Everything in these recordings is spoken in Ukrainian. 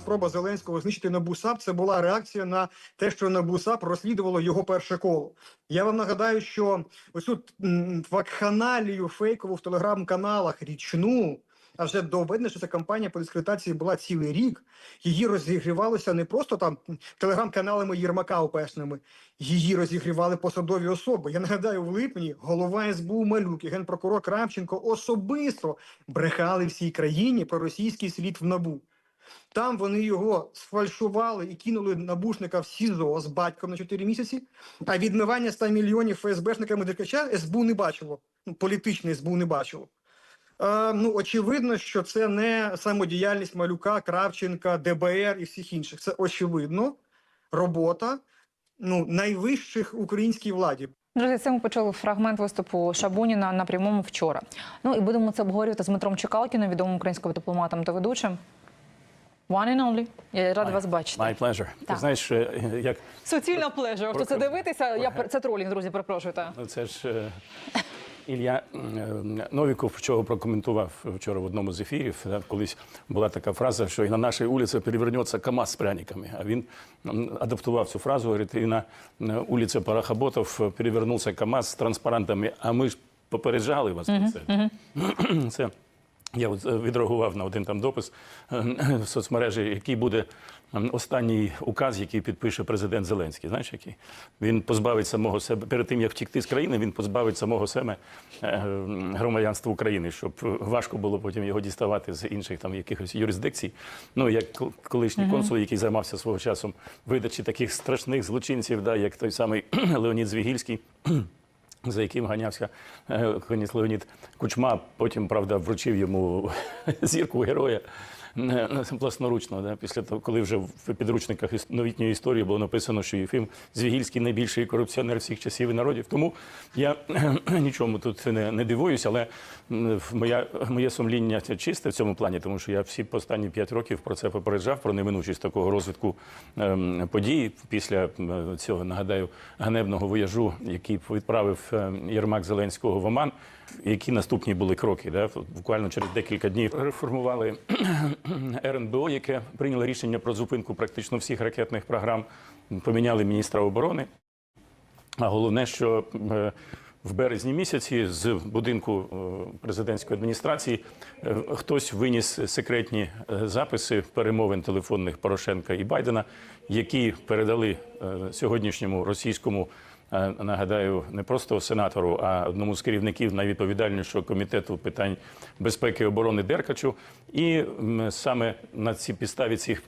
спроба Зеленського знищити Набусап це була реакція на те, що Набусап розслідувало його перше коло. Я вам нагадаю, що ось тут вакханалію фейкову в телеграм-каналах річну. А вже доведено, що ця кампанія по дискредитації була цілий рік. Її розігрівалося не просто там телеграм-каналами Єрмака ОПЕшними, її розігрівали посадові особи. Я нагадаю, в липні голова СБУ Малюк і генпрокурор Кравченко особисто брехали всій країні про російський слід в набу. Там вони його сфальшували і кинули набушника в СІЗО з батьком на 4 місяці. А відмивання 100 мільйонів ФСБшниками Деркача СБУ не бачило. Ну, політичне СБУ не бачило. Е, ну, очевидно, що це не самодіяльність Малюка, Кравченка, ДБР і всіх інших. Це очевидно робота ну, найвищих українській владі. Друзі, це ми почули фрагмент виступу Шабуніна на прямому вчора. Ну і будемо це обговорювати з Дмитром Чекалкіним, відомим українським дипломатом та ведучим. One and only. Я рада вас бачити. My pleasure. Ти знаєш, е, як Суцільна плежа. Хто це дивитися? Я це тролінг, друзі, перепрошую. Та. ну, це ж е, Ілля е, Новіков, чого прокоментував вчора в одному з ефірів. Колись була така фраза, що і на нашій вулиці перевернеться КАМАЗ з пряниками. А він адаптував цю фразу, говорить, і на вулиці Парахоботов перевернувся КАМАЗ з транспарантами, а ми ж попереджали вас про це. Це я е, відреагував на один там допис е, в соцмережі, який буде останній указ, який підпише президент Зеленський. Знаєш, який він позбавить самого себе перед тим, як втікти з країни, він позбавить самого себе е, громадянства України, щоб е, важко було потім його діставати з інших там якихось юрисдикцій. Ну як кол- колишній консул, який займався свого часом видачі таких страшних злочинців, да, як той самий Леонід Звігільський за яким ганявся е, Коніс Леонід Кучма. Потім, правда, вручив йому зірку героя е, власноручно. Да, після того, коли вже в підручниках новітньої історії було написано, що Єфім Звігільський найбільший корупціонер всіх часів і народів. Тому я нічому тут не, не дивуюсь, але моя, моє сумління чисте в цьому плані, тому що я всі останні п'ять років про це попереджав, про неминучість такого розвитку ем, подій після цього, нагадаю, ганебного вояжу, який відправив Єрмак Зеленського в Оман. Які наступні були кроки? Да? Буквально через декілька днів реформували РНБО, яке прийняло рішення про зупинку практично всіх ракетних програм, поміняли міністра оборони. А головне, що е, в березні місяці з будинку е, президентської адміністрації е, хтось виніс секретні е, записи перемовин телефонних Порошенка і Байдена, які передали е, сьогоднішньому російському. Е, Нагадаю, не просто сенатору, а одному з керівників найвідповідальнішого комітету питань безпеки і оборони Деркачу. І саме на цій підставі цих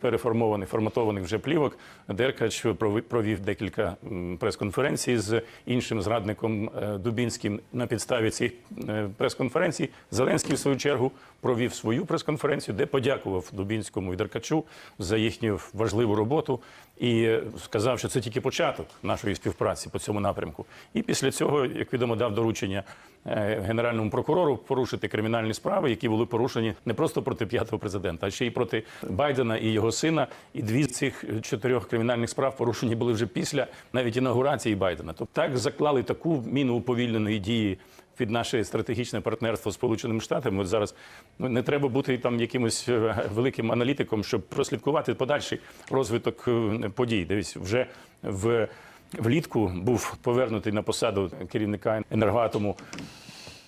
переформованих форматованих вже плівок Деркач провів декілька прес-конференцій з іншим зрадником е, Дубінським. На підставі цих е, прес-конференцій Зеленський, в свою чергу, провів свою прес-конференцію, де подякував Дубінському і Деркачу за їхню важливу роботу і сказав, що це тільки початок нашої співпраці по цьому напрямку. І після цього, як відомо, дав доручення е, генеральному прокурору порушити кримінальні справи, які були порушені не просто проти п'ятого президента, а ще й проти Байдена і його сина. І дві з цих чотирьох кримінальних справ порушені були вже після навіть інаугурації Байдена. Тобто так заклали таку міну уповільненої дії. Під наше стратегічне партнерство з Сполученими Штатами, от зараз ну, не треба бути там якимось е, великим аналітиком, щоб прослідкувати подальший розвиток е, подій. Дивись, вже в влітку був повернутий на посаду керівника енергоатому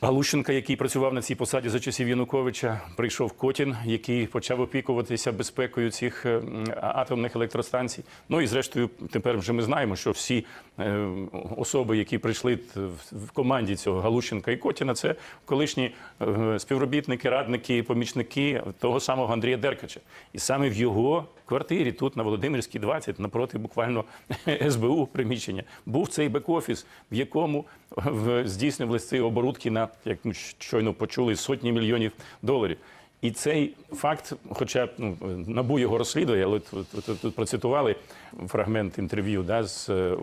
Галущенка, який працював на цій посаді за часів Януковича, прийшов Котін, який почав опікуватися безпекою цих е, атомних електростанцій. Ну і зрештою, тепер вже ми знаємо, що всі е, особи, які прийшли в- команді цього Галущенка і Котіна, це колишні е, співробітники, радники, помічники того самого Андрія Деркача. І саме в його квартирі тут на Володимирській 20, напроти буквально СБУ приміщення, був цей бек-офіс, в якому в- здійснювалися ці оборудки на, як ми щойно почули, сотні мільйонів доларів. І цей факт, хоча ну, набу його розслідує, але тут, тут, тут процитували фрагмент інтерв'ю да, з е,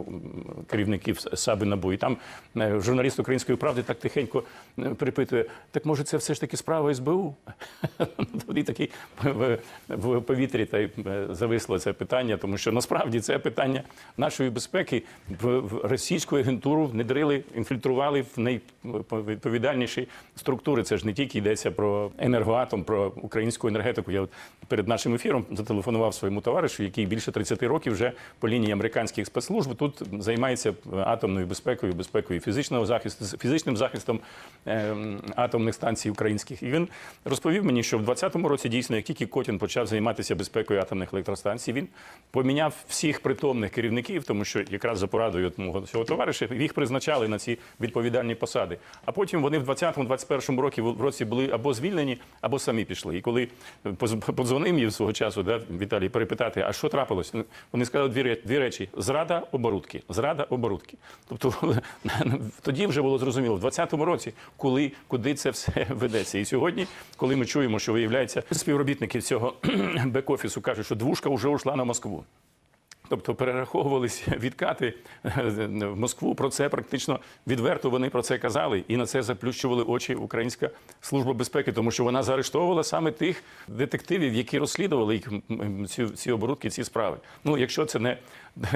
керівників САБи НАБУ. І там е, журналіст української правди так тихенько е, припитує: так може це все ж таки справа СБУ? Тоді такий в, повітрі та й зависло це питання, тому що насправді це питання нашої безпеки в російську агентуру внедрили, інфільтрували в найвідповідальніші структури. Це ж не тільки йдеться про енергоатом, про українську енергетику. Я от перед нашим ефіром зателефонував своєму товаришу, який більше 30 років вже по лінії американських спецслужб тут займається атомною безпекою, безпекою фізичного захисту, фізичним захистом е, атомних станцій українських. І він розповів мені, що в 2020 році дійсно, як тільки Котін почав займатися безпекою атомних електростанцій, він поміняв всіх притомних керівників, тому що якраз за порадою мого цього товариша їх призначали на ці відповідальні посади. А потім вони в 2020-2021 році, в році були або звільнені, або самі пішли. І коли поз- подзвонив мені свого часу, да, Віталій, перепитати, а що трапилось? Ну, Вони сказали дві, дві речі: зрада оборудки. Зрада оборудки. Тобто тоді вже було зрозуміло, в 2020 році, коли куди це все ведеться. І сьогодні, коли ми чуємо, що виявляється, співробітники цього бек-офісу кажуть, що двушка вже ушла на Москву. Тобто перераховувалися відкати е, в Москву. Про це практично відверто вони про це казали, і на це заплющували очі Українська служба безпеки, тому що вона заарештовувала саме тих детективів, які розслідували їх, ці, ці оборудки, ці справи. Ну, якщо це не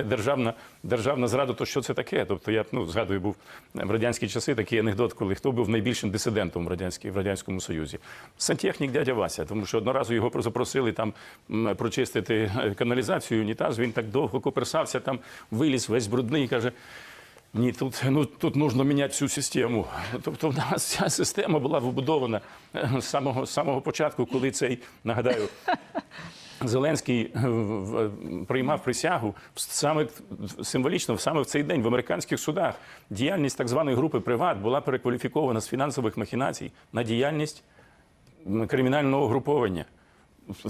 державна, державна зрада, то що це таке? Тобто я ну, згадую, був в радянські часи такий анекдот, коли хто був найбільшим дисидентом в, радянській, в радянському союзі. Сантехнік дядя Вася, тому що одного його запросили там прочистити е, каналізацію, унітаз. Він так довго коперсався, там виліз весь брудний і каже. Ні, тут ну тут нужно міняти всю систему. Тобто, в нас ця система була вбудована е, з самого з самого початку, коли цей нагадаю. Зеленський е, в- приймав присягу саме символічно, саме в цей день в американських судах. Діяльність так званої групи Приват була перекваліфікована з фінансових махінацій на діяльність кримінального угруповання.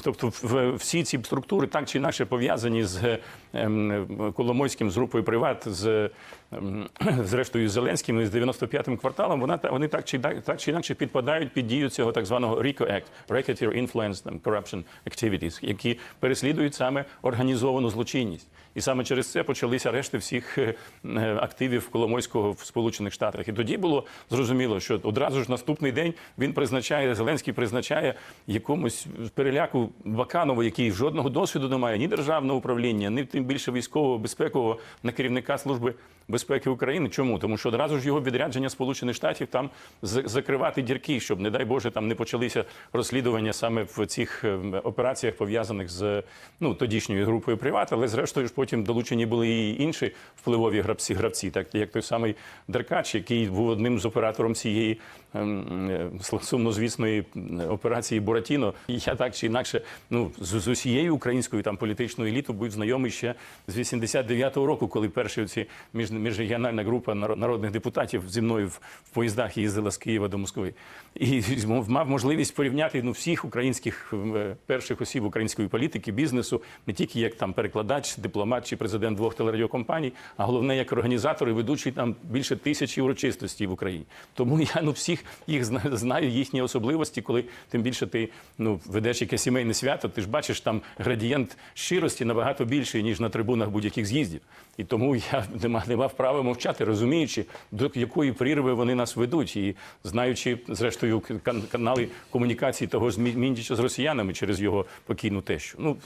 Тобто всі ці структури так чи інакше пов'язані з ем, Коломойським, з групою Приват, з ем, зрештою Зеленським і з 95-м кварталом. Вона вони так чи так, чи інакше підпадають під дію цього так званого RICO Act – Racketeer Influence Corruption Activities, які переслідують саме організовану злочинність. І саме через це почалися арешти всіх е, е, активів Коломойського в Сполучених Штатах. І тоді було зрозуміло, що одразу ж наступний день він призначає, Зеленський призначає якомусь переляку Баканову, який жодного досвіду не має, ні державного управління, ні тим більше військового безпекового на керівника служби безпеки України. Чому? Тому що одразу ж його відрядження Сполучених Штатів там закривати дірки, щоб, не дай Боже, там не почалися розслідування саме в цих е, операціях, пов'язаних з ну тодішньою групою Приват, але зрештою ж потім долучені були і інші впливові гравці, гравці, так як той самий Деркач, який був одним з оператором цієї ем, е, сумнозвісної операції Буратіно. І я так чи інакше, ну з, усією українською там політичною елітою був знайомий ще з 89-го року, коли перші ці між, міжрегіональна група наро- народних депутатів зі мною в поїздах їздила з Києва до Москви. І мав можливість порівняти ну, всіх українських е, перших осіб української політики, бізнесу, не тільки як там перекладач, дипломат чи президент двох телерадіокомпаній, а головне як організатор і ведучий там більше тисячі урочистостей в Україні. Тому я ну всіх їх зна- знаю, їхні особливості, коли тим більше ти ну ведеш якесь сімейне свято, ти ж бачиш там градієнт щирості набагато більший, ніж на трибунах будь-яких з'їздів. І тому я не мав, не мав права мовчати, розуміючи, до якої прірви вони нас ведуть, і знаючи, зрештою, кан- канали комунікації того ж Мі- Міндіча з росіянами через його покійну тещу. Ну,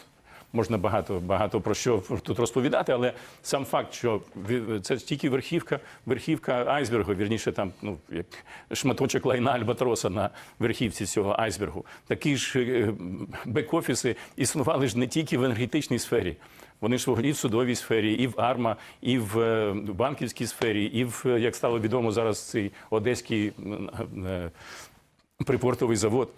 Можна багато багато про що тут розповідати, але сам факт, що це тільки верхівка, верхівка айсбергу, вірніше там ну як шматочок лайна альбатроса на верхівці цього айсбергу. Такі ж е, бек-офіси існували ж не тільки в енергетичній сфері. Вони ж і в судовій сфері, і в АРМА, і в е, банківській сфері, і в е, як стало відомо зараз цей одеський е, припортовий завод.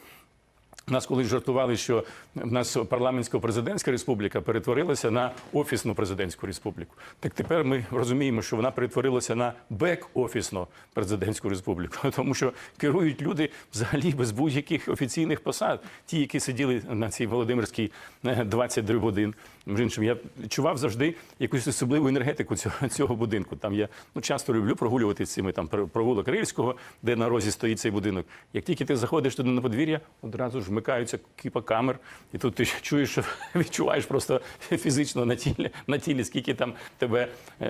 Нас колись жартували, що в нас парламентсько-президентська республіка перетворилася на офісну президентську республіку. Так тепер ми розуміємо, що вона перетворилася на бек-офісну президентську республіку, тому що керують люди взагалі без будь-яких офіційних посад. Ті, які сиділи на цій Володимирській е, 20 дріб 1. Між іншим, я відчував завжди якусь особливу енергетику цього, цього будинку. Там я ну часто люблю прогулювати цими там пр- провулок Рильського, де на розі стоїть цей будинок. Як тільки ти заходиш туди на подвір'я, одразу ж вмикаються кіпа камер, і тут ти чуєш, що відчуваєш просто фізично на тілі, на тілі скільки там тебе.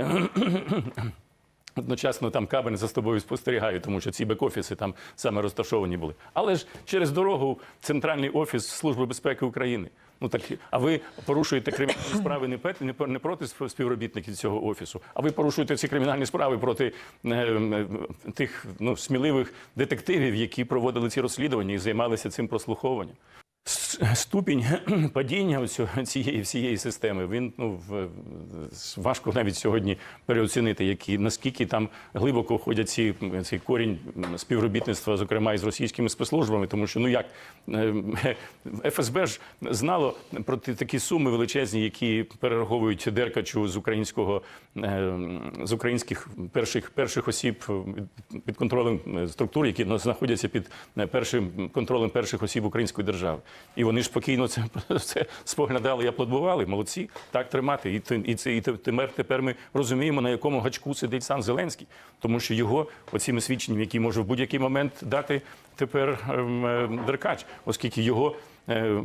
Одночасно там кабель за тобою спостерігають, тому що ці бек-офіси там саме розташовані були. Але ж через дорогу центральний офіс Служби безпеки України. Ну так а ви порушуєте кримінальні справи не пет- не проти спів- співробітників цього офісу, а ви порушуєте ці кримінальні справи проти е, е, тих ну сміливих детективів, які проводили ці розслідування і займалися цим прослуховуванням. Ступінь падіння цієї всієї системи він ну важко навіть сьогодні переоцінити, які наскільки там глибоко входять ці цей корінь співробітництва, зокрема із російськими спецслужбами, тому що ну як е, ФСБ ж знало про такі суми величезні, які перераховують Деркачу з українського е, з українських перших перших осіб під контролем структур, які на- знаходяться під е, першим контролем перших осіб української держави. І вони ж спокійно це, це споглядали і аплодували. Молодці, так тримати. І, і це і тепер, тепер ми розуміємо, на якому гачку сидить сам Зеленський, тому що його оціми свідченням, які може в будь-який момент дати тепер ем, е, Деркач, оскільки його. Е,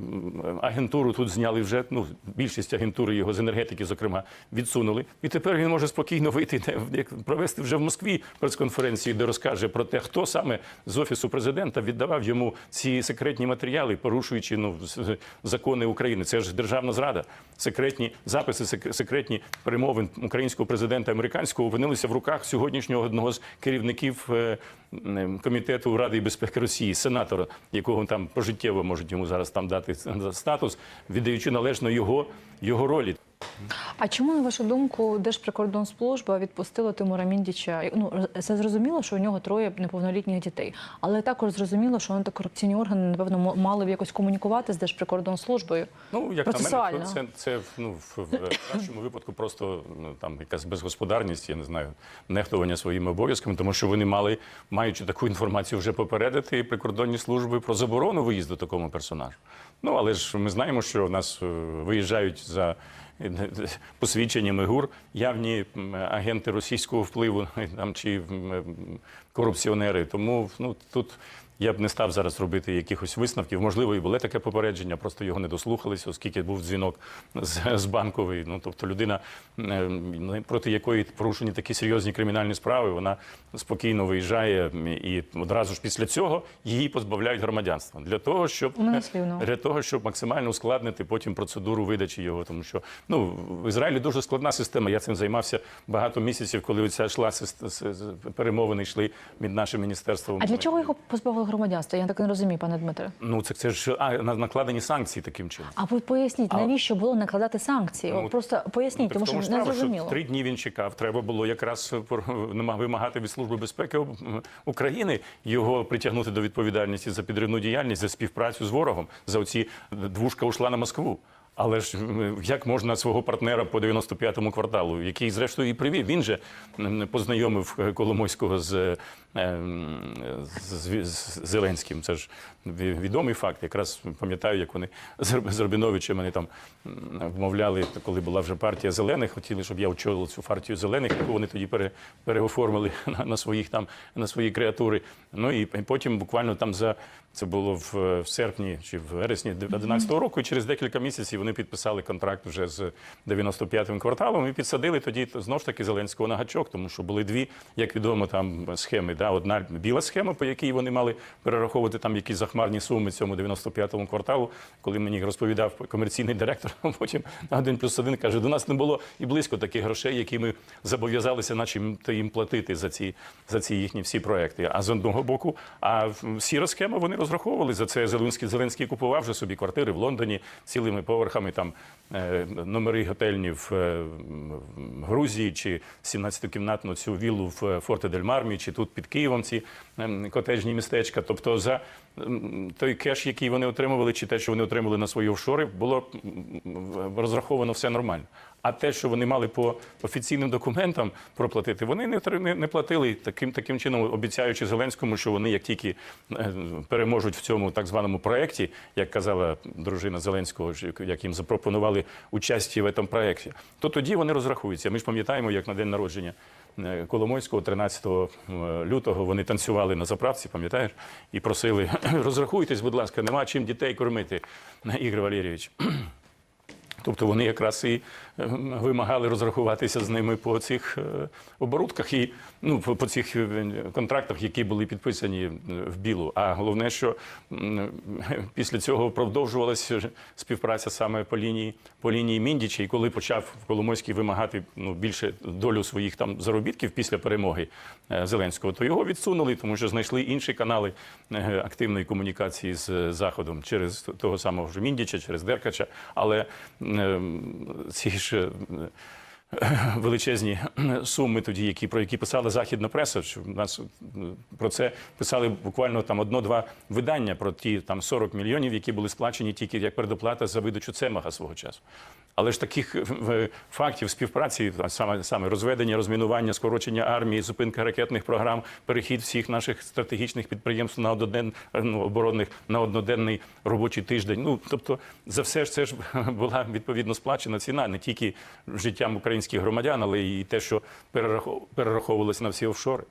Агентуру тут зняли вже ну більшість агентури його з енергетики, зокрема, відсунули. І тепер він може спокійно вийти провести вже в Москві прес-конференцію, де розкаже про те, хто саме з офісу президента віддавав йому ці секретні матеріали, порушуючи ну закони України. Це ж державна зрада. Секретні записи, сек- секретні перемовин українського президента американського опинилися в руках сьогоднішнього одного з керівників е, комітету Ради безпеки Росії, сенатора, якого там пожиттєво можуть йому зараз там дати статус, віддаючи належно його, його ролі. А чому, на вашу думку, Держприкордонслужба відпустила Тимура Міндіча? Ну, це зрозуміло, що у нього троє неповнолітніх дітей, але також зрозуміло, що антикорупційні органи, напевно, мали б якось комунікувати з Держприкордонслужбою. Ну, як на мене, це, це ну, в, в кращому випадку просто ну, там якась безгосподарність, я не знаю, нехтування своїми обов'язками, тому що вони мали, маючи таку інформацію, вже попередити прикордонні служби про заборону виїзду такому персонажу. Ну, але ж ми знаємо, що в нас е, виїжджають за посвідченнями ГУР явні агенти російського впливу там, чи корупціонери. Тому ну, тут я б не став зараз робити якихось висновків. Можливо, і було таке попередження, просто його не дослухалися, оскільки був дзвінок з, з банкової. Ну тобто людина, е, проти якої порушені такі серйозні кримінальні справи, вона спокійно виїжджає і одразу ж після цього її позбавляють громадянства для того, щоб Ну, для того, щоб максимально ускладнити потім процедуру видачі його. Тому що ну в Ізраїлі дуже складна система. Я цим займався багато місяців, коли ця йшла перемовини йшли від нашим міністерством. А для чого його позбавили громадянства? Я так не розумію, пане Дмитре. Ну це, це ж а, на- накладені санкції таким чином. А ви поясніть, навіщо було накладати санкції? Ну, От просто поясніть, Так тому що не зрозуміло. три дні він чекав. Треба було якраз вимагати від служби безпеки України його притягнути до відповідальності за підривну діяльність, за співпрацю з ворогом. За оці двушка ушла на Москву. Але ж як можна свого партнера по 95-му кварталу, який зрештою і привів, він же познайомив е, Коломойського з, е, з, з- Зеленським. Це ж відомий факт. Якраз пам'ятаю, як вони з Рабіновичем мене там вмовляли, коли була вже партія зелених, хотіли, щоб я очолив цю партію зелених, яку вони тоді пере, переоформили на, на своїх там на свої креатури. Ну і, потім буквально там за це було в, в серпні чи в вересні 2011 року. І через декілька місяців вони підписали контракт вже з 95-м кварталом і підсадили тоді знову ж таки Зеленського на гачок, тому що були дві, як відомо, там схеми. Да? Одна біла схема, по якій вони мали перераховувати там якісь захмарні суми цьому 95-му кварталу. Коли мені розповідав комерційний директор, а потім один плюс один каже: до нас не було і близько таких грошей, які ми зобов'язалися, наче їм платити за ці за ці їхні всі проекти. А з одного боку, а сіра схема вони розраховували за це. Зеленський Зеленський купував вже собі квартири в Лондоні цілими поверхами, там е, номери готельні е, в Грузії, чи 17-кімнатну цю віллу в Форте дель Мармі, чи тут під Києвом ці ем, котежні містечка. Тобто за той кеш, який вони отримували, чи те, що вони отримали на свої офшори, було розраховано все нормально. А те, що вони мали по офіційним документам проплатити, вони не, не, не платили таким, таким чином, обіцяючи Зеленському, що вони як тільки е, переможуть в цьому так званому проєкті, як казала дружина Зеленського, як їм запропонували участі в цьому проєкті, то тоді вони розрахуються. Ми ж пам'ятаємо, як на день народження Коломойського, 13 лютого, вони танцювали на заправці, пам'ятаєш, і просили розрахуйтесь, будь ласка, нема чим дітей кормити, Ігор Валерійович. Тобто вони якраз і е, вимагали розрахуватися з ними по цих е, оборудках і ну по, цих е, контрактах, які були підписані в білу. А головне, що після цього продовжувалася співпраця саме по лінії по лінії Міндіча. І коли почав Коломойський вимагати ну більше долю своїх там заробітків після перемоги е, Зеленського, то його відсунули, тому що знайшли інші канали активної комунікації з заходом через того самого Міндіча, через Деркача. Але ці ж. е, Величезні суми тоді, які про які писала західна преса. Що нас е, про це писали буквально там одно-два видання про ті там 40 мільйонів, які були сплачені тільки як передоплата за видачу цемага свого часу. Але ж таких е, фактів співпраці, саме саме розведення, розмінування, скорочення армії, зупинка ракетних програм, перехід всіх наших стратегічних підприємств на одноден ну, оборонних на одноденний робочий тиждень. Ну тобто за все ж це ж була відповідно сплачена ціна не тільки життям українських громадян, але і те, що перерахов- перераховувалось на всі офшори.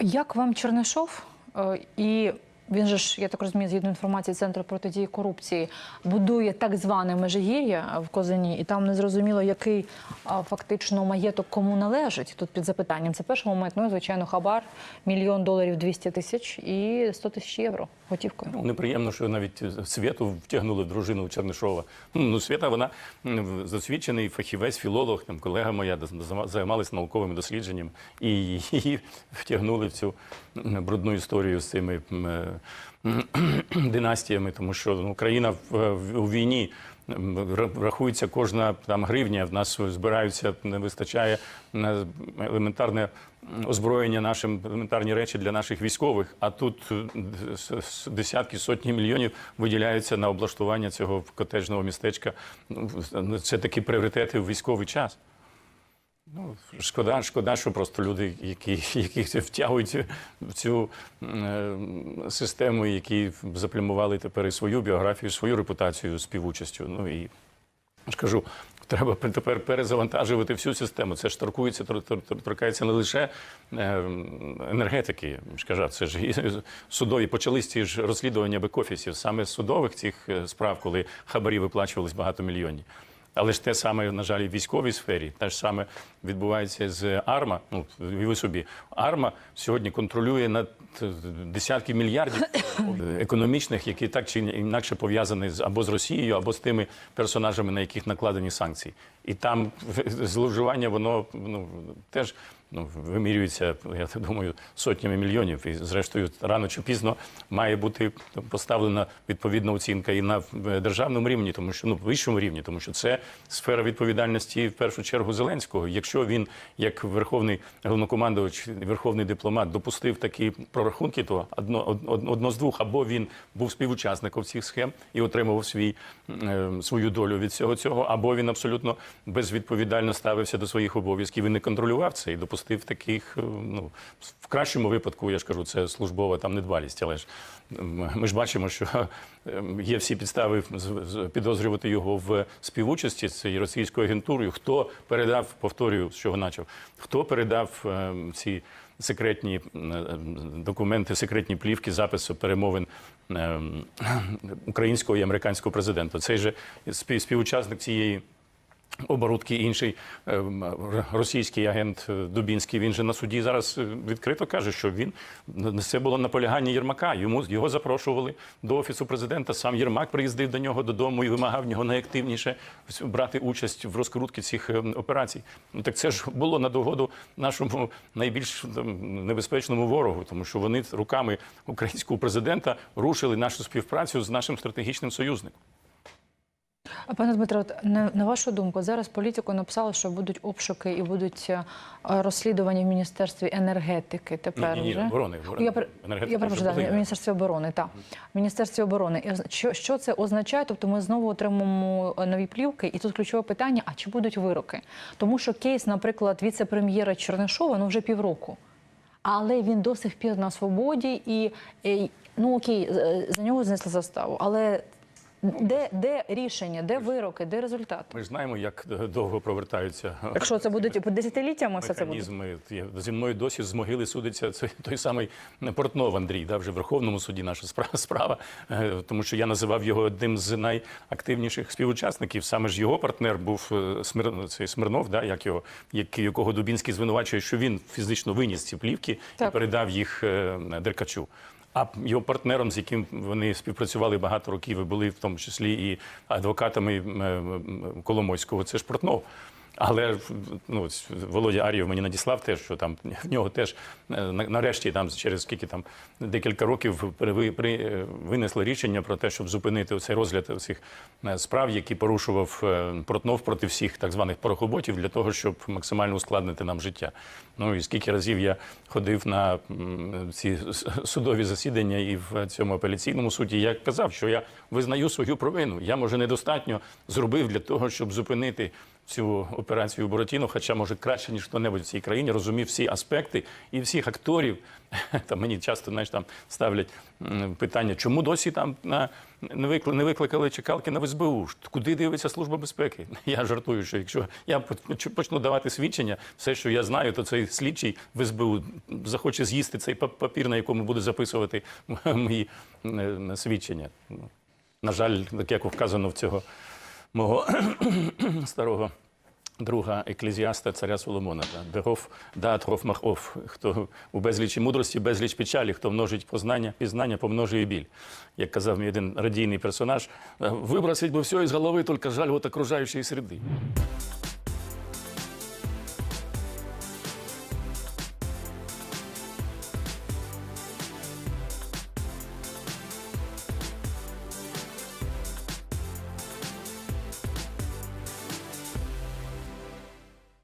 Як вам Чернишов? Е, І він же ж, я так розумію, згідно інформації Центру протидії корупції, будує так зване Межигір'я в Козині, і там незрозуміло, який а, фактично маєток кому належить. Тут під запитанням. Це перший момент. Ну, і, звичайно, хабар, мільйон доларів 200 тисяч і 100 тисяч євро готівкою. Ну, неприємно, що навіть Світу втягнули в дружину Чернишова. Ну, ну Свята, вона засвідчений фахівець, філолог, там колега моя займалася науковими дослідженнями, і її втягнули в цю брудну історію з цими е, династіями, тому що ну, країна в, в- у війні. Рахується кожна там гривня. В нас збираються, не вистачає на елементарне озброєння, нашим елементарні речі для наших військових. А тут е, десятки, сотні мільйонів виділяються на облаштування цього котежного містечка. Ну, Це такі пріоритети в військовий час. Ну, шкода, шкода, що просто люди, які, які втягують в цю е, систему, які заплямували тепер і свою біографію, свою репутацію співучастю. Ну і ж кажу, треба тепер перезавантажувати всю систему. Це ж торкується, тор- тор- тор- торкається не лише е, енергетики. Кажу, це ж і судові почались ці ж розслідування бек-офісів, саме судових цих е, справ, коли хабарі виплачувались багато мільйонів. Але ж те саме, на жаль, і в військовій сфері, те ж саме відбувається з АРМА. Ну, ви собі, АРМА сьогодні контролює над десятки мільярдів економічних, які так чи інакше пов'язані з або з Росією, або з тими персонажами, на яких накладені санкції. І там зловживання, воно ну, теж ну, вимірюється, я думаю, сотнями мільйонів. І зрештою, рано чи пізно має бути поставлена відповідна оцінка і на державному рівні, тому що ну вищому рівні, тому що це сфера відповідальності в першу чергу Зеленського. Якщо він, як верховний головнокомандувач, верховний дипломат, допустив такі прорахунки, то одно, од- одно з двох або він був співучасником цих схем і отримував свій е, свою долю від всього цього, або він абсолютно безвідповідально ставився до своїх обов'язків і не контролював це і допустив таких. е, Ну в кращому випадку, я ж кажу, це службова там недбалість, але ж ми ж бачимо, що е, є всі підстави підозрювати його в співучасті з цією російською агентурою. Хто передав, повторюю, з чого почав, хто передав е, ці секретні документи, секретні плівки, запису перемовин українського і американського президента. Цей же спів- співучасник цієї. Оборудки інший е, російський агент е, Дубінський. Він же на суді зараз е, відкрито каже, що він це було наполягання Єрмака. Йому його запрошували до офісу президента. Сам Єрмак приїздив до нього додому і вимагав нього найактивніше брати участь в розкрутці цих операцій. Ну так це ж було на догоду нашому найбільш там, небезпечному ворогу, тому що вони руками українського президента рушили нашу співпрацю з нашим стратегічним союзником. Пане Дмитро, от на, на вашу думку, зараз політику написали, що будуть обшуки і будуть е, розслідування в міністерстві енергетики. Тепер Ні, ні, вже оборони, оборони. Я, пер- я перепрошую, да, в міністерстві оборони. Так, в міністерстві оборони. І Що, що це означає? Тобто, ми знову отримаємо е, нові плівки, і тут ключове питання: а чи будуть вироки? Тому що кейс, наприклад, віце-прем'єра Чернишова, ну вже півроку. Але він до сих пір на свободі, і, і ну окей, за нього знесли заставу. Але Де, де рішення, де вироки, де результат? Ми ж знаємо, як довго провертаються Якщо це буде типу десятиліттями, все це буде. Зі мною досі з могили судиться цей той самий Портнов Андрій, да, вже в Верховному суді наша спра- справа, Е, тому що я називав його одним з найактивніших співучасників. Саме ж його партнер був е, Смир... цей Смирнов, да, як його, як, якого Дубінський звинувачує, що він фізично виніс ці плівки і передав їх е, Деркачу. А його партнером, з яким вони співпрацювали багато років, і були в тому числі і адвокатами м, Коломойського, це ж Портнов. Але ну, Володя Ар'єв мені надіслав теж, що там в нього теж е, на- нарешті, там через скільки там декілька років при, е, винесли рішення про те, щоб зупинити цей розгляд цих справ, які порушував е, Портнов проти всіх так званих порохоботів, для того, щоб максимально ускладнити нам життя. Ну і скільки разів я ходив на ці судові засідання і в цьому апеляційному суді, я казав, що я визнаю свою провину. Я може недостатньо зробив для того, щоб зупинити цю операцію Буратіно, хоча може краще ніж хто-небудь в цій країні розумів всі аспекти і всіх акторів. Там мені часто знаєш, там ставлять питання, чому досі там на не викли- не викликали чекалки на СБУ? Куди дивиться служба безпеки? Я жартую, що якщо я почну давати свідчення, все, що я знаю, то цей слідчий в СБУ захоче з'їсти цей папір, на якому буде записувати мої е, свідчення. На жаль, так як вказано в цього мого старого друга еклезіаста царя Соломона. Да. Деров махов. Хто у безлічі мудрості, безліч печалі, хто множить познання, пізнання, помножує біль. Як казав мій один радійний персонаж, вибросить би все із голови, тільки жаль от окружаючої середи.